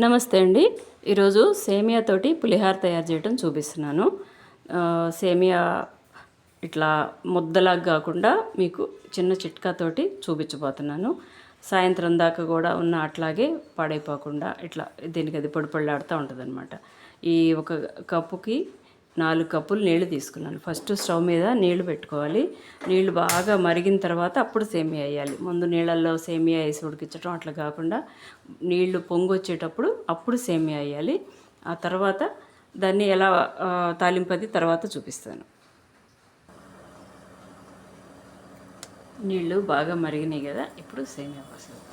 నమస్తే అండి. ఈరోజు సేమియాతోటి పులిహార తయారు చేయడం చూపిస్తున్నాను. సేమియా ఇట్లా ముద్దలాగా కాకుండా మీకు చిన్న చిట్కాతోటి చూపించబోతున్నాను. సాయంత్రం దాకా కూడా ఉన్న అట్లాగే పాడైపోకుండా ఇట్లా దీనికి అది పొడిపళ్ళాడుతూ ఉంటుంది అనమాట ఈ ఒక కప్పుకి నాలుగు కప్పులు నీళ్ళు తీసుకున్నాను. ఫస్ట్ స్టవ్ మీద నీళ్ళు పెట్టుకోవాలి. నీళ్ళు బాగా మరిగిన తర్వాత అప్పుడు సేమియా వేయాలి. ముందు నీళ్ళల్లో సేమియా వేసి ఉడికించడం అట్లా కాకుండా నీళ్ళు పొంగు వచ్చేటప్పుడు అప్పుడు సేమియా వేయాలి. ఆ తర్వాత దాన్ని ఎలా తాలింపది తర్వాత చూపిస్తాను. నీళ్ళు బాగా మరిగినాయి కదా ఇప్పుడు సేమియా పోసేద్దాం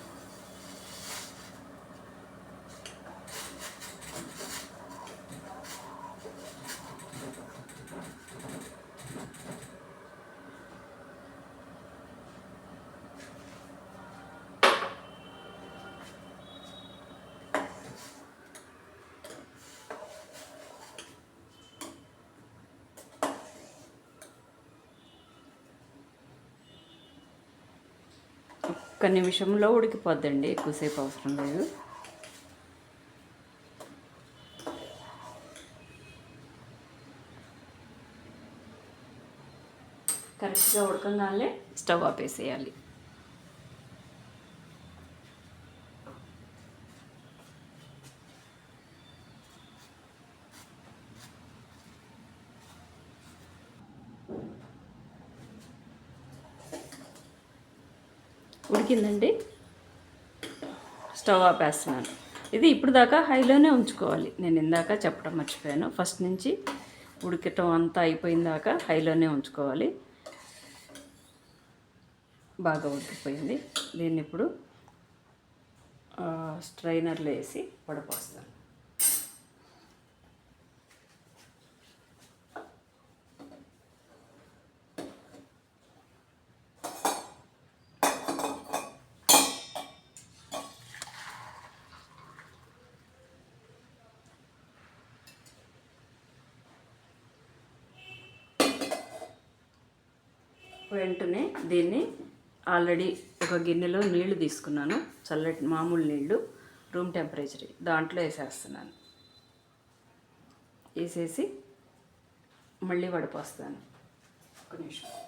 ఒక్క నిమిషంలో ఉడికిపోద్దండి ఎక్కువసేపు అవసరం లేదు. కరెక్ట్గా ఉడకంగానే స్టవ్ ఆపేసేయాలి. ఉడికిందండి. స్టవ్ ఆపేస్తున్నాను. ఇది ఇప్పుడు దాకా హైలోనే ఉంచుకోవాలి. నేను ఇందాక చెప్పడం మర్చిపోయాను. ఫస్ట్ నుంచి ఉడకటం అంతా అయిపోయిన దాకా హైలోనే ఉంచుకోవాలి. బాగా ఉడికిపోయింది. దీన్ని ఇప్పుడు స్ట్రైనర్లో వేసి వడపోస్తాను. వెంటనే దీన్ని ఆల్రెడీ ఒక గిన్నెలో నీళ్ళు తీసుకున్నాను. చల్లటి మామూలు నీళ్ళు రూమ్ టెంపరేచర్. దాంట్లో వేసేస్తున్నాను. వేసేసి మళ్ళీ వడపోస్తాను. ఒక నిమిషం.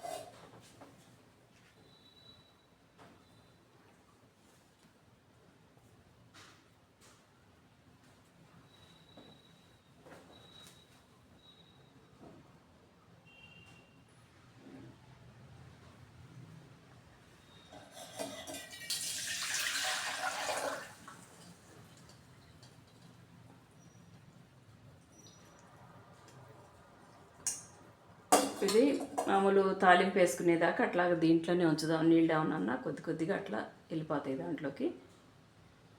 ఇది మామూలు తాలింపు వేసుకునేదాకా అట్లాగ దీంట్లోనే ఉంచుదాం నీళ్ళు ఏమన్నా అన్నా కొద్ది కొద్దిగా అట్లా వెళ్ళిపోతాయి దాంట్లోకి.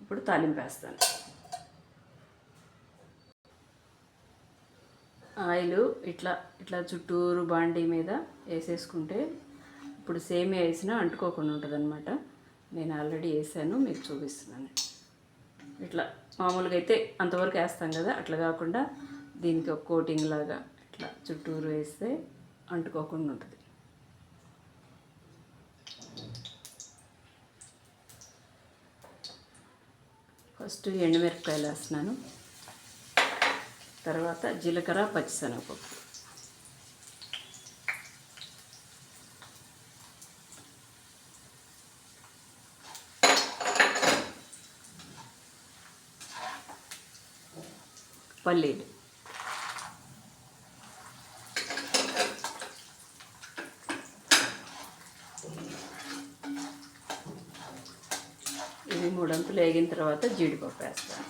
ఇప్పుడు తాలింపు వేస్తాను. ఆయిల్ ఇట్లా ఇట్లా చుట్టూరు బాండీ మీద వేసేసుకుంటే ఇప్పుడు సేమియా వేసినా అంటుకోకుండా ఉంటుంది అనమాట నేను ఆల్రెడీ వేసాను మీకు చూపిస్తున్నాను. ఇట్లా మామూలుగా అయితే అంతవరకు వేస్తాం కదా అట్లా కాకుండా దీనికి ఒక కోటింగ్ లాగా ఇట్లా చుట్టూరు వేస్తే అంటుకోకుండా ఉంటుంది. ఫస్ట్ ఎండుమిరపకాయలు వేస్తున్నాను. తర్వాత జీలకర్ర పచ్చిశనగపప్పు. పల్లీలు. ఇవి వేగిన తర్వాత జీడిపప్పు వేస్తాను.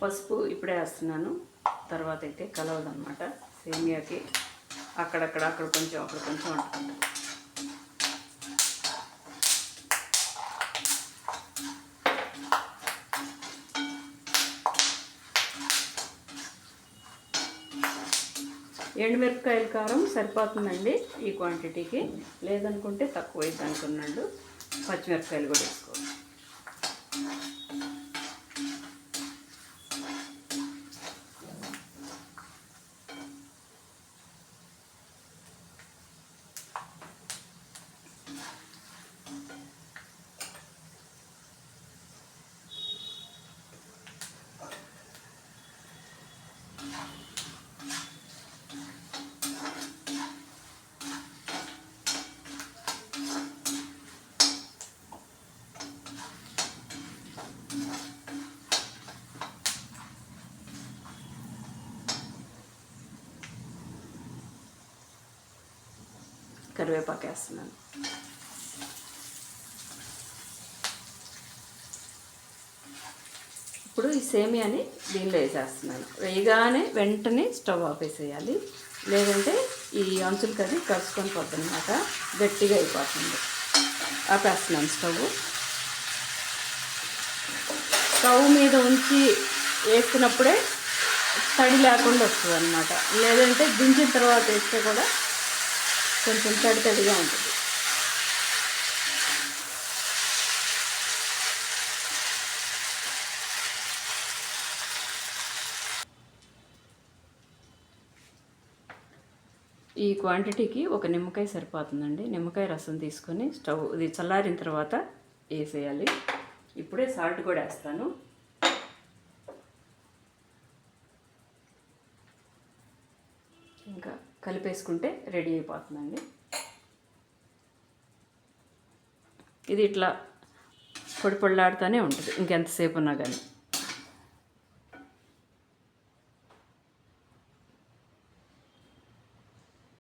పసుపు ఇప్పుడే వేస్తున్నాను. తర్వాత అయితే కలవదనమాట సేమియాకి అక్కడక్కడ అక్కడ కొంచెం అక్కడ కొంచెం అంటుకుంటాను ఎండుమిరపకాయల కారం సరిపోతుందండి ఈ క్వాంటిటీకి లేదనుకుంటే తక్కువ అయితే అనుకున్నాడు పచ్చిమిరపకాయలు కూడా వేసుకోవాలి. కరివేపాకు వేస్తున్నాను. ఇప్పుడు ఈ సేమియాని దీనిలో వేసేస్తున్నాను. వేయగానే వెంటనే స్టవ్ ఆపేసేయాలి లేదంటే ఈ అంచులకి అది కలుసుకొని పోతుందన్నమాట గట్టిగా అయిపోతుంది. ఆపేస్తున్నాను స్టవ్. స్టవ్ మీద ఉంచి వేస్తున్నప్పుడే తడి లేకుండా వస్తుంది అనమాట లేదంటే దించిన తర్వాత వేస్తే కూడా కొంచెం తడి తడిగా ఉంటుంది. ఈ క్వాంటిటీకి ఒక నిమ్మకాయ సరిపోతుందండి. నిమ్మకాయ రసం తీసుకొని స్టవ్ ఇది చల్లారిన తర్వాత వేసేయాలి. ఇప్పుడే సాల్ట్ కూడా వేస్తాను. కలిపేసుకుంటే రెడీ అయిపోతుందండి. ఇది ఇట్లా పొడి పొడిలాడుతూనే ఉంటుంది. ఇంకెంతసేపు ఉన్నా కానీ.